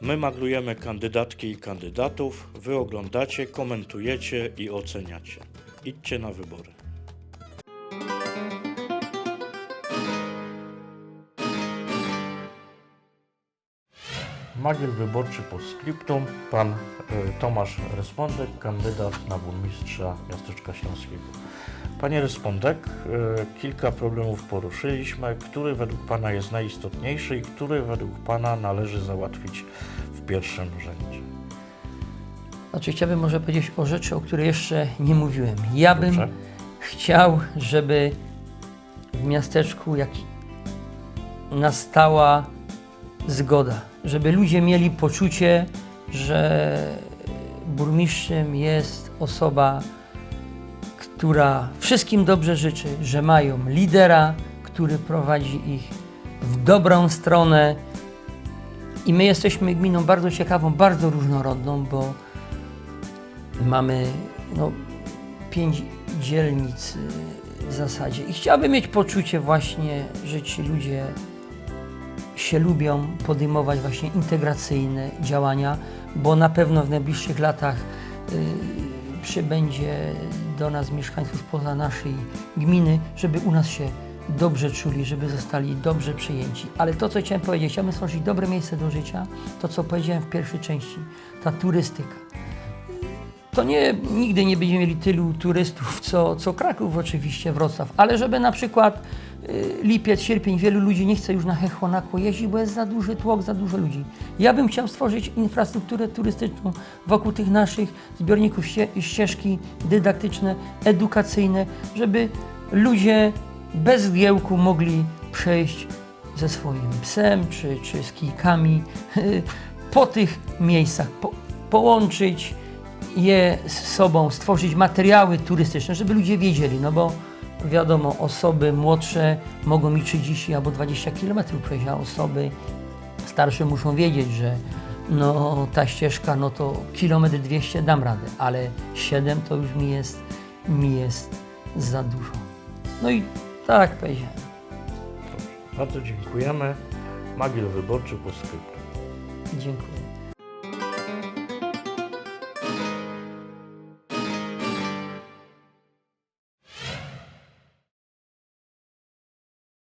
My maglujemy kandydatki i kandydatów, wy oglądacie, komentujecie i oceniacie. Idźcie na wybory. Magiel wyborczy po skryptum, pan y, Tomasz Respondek, kandydat na burmistrza miasteczka Śląskiego. Panie Respondek, y, kilka problemów poruszyliśmy. Który według Pana jest najistotniejszy i który według Pana należy załatwić w pierwszym rzędzie? Znaczy chciałbym może powiedzieć o rzeczy, o której jeszcze nie mówiłem. Ja bym chciał, żeby w miasteczku jak nastała zgoda, żeby ludzie mieli poczucie, że burmistrzem jest osoba, która wszystkim dobrze życzy, że mają lidera, który prowadzi ich w dobrą stronę. I my jesteśmy gminą bardzo ciekawą, bardzo różnorodną, bo mamy no, pięć dzielnic y, w zasadzie. I chciałbym mieć poczucie właśnie, że ci ludzie się lubią podejmować właśnie integracyjne działania, bo na pewno w najbliższych latach y, przybędzie do nas mieszkańców spoza naszej gminy, żeby u nas się dobrze czuli, żeby zostali dobrze przyjęci. Ale to, co chciałem powiedzieć, chciałbym stworzyć dobre miejsce do życia, to, co powiedziałem w pierwszej części, ta turystyka to nie, nigdy nie będziemy mieli tylu turystów, co, co Kraków oczywiście, Wrocław, ale żeby na przykład lipiec, sierpień, wielu ludzi nie chce już na Hechłonako jeździć, bo jest za duży tłok, za dużo ludzi. Ja bym chciał stworzyć infrastrukturę turystyczną wokół tych naszych zbiorników, ście, ścieżki dydaktyczne, edukacyjne, żeby ludzie bez zgiełku mogli przejść ze swoim psem czy, czy z kijkami po tych miejscach, po, połączyć je z sobą, stworzyć materiały turystyczne, żeby ludzie wiedzieli, no bo wiadomo, osoby młodsze mogą mi 30 albo 20 km przejść, a osoby starsze muszą wiedzieć, że no ta ścieżka, no to kilometr 200 dam radę, ale 7 to już mi jest, mi jest za dużo. No i tak powiedziałem. Bardzo dziękujemy. Magiel wyborczy po skryptum. Dziękuję.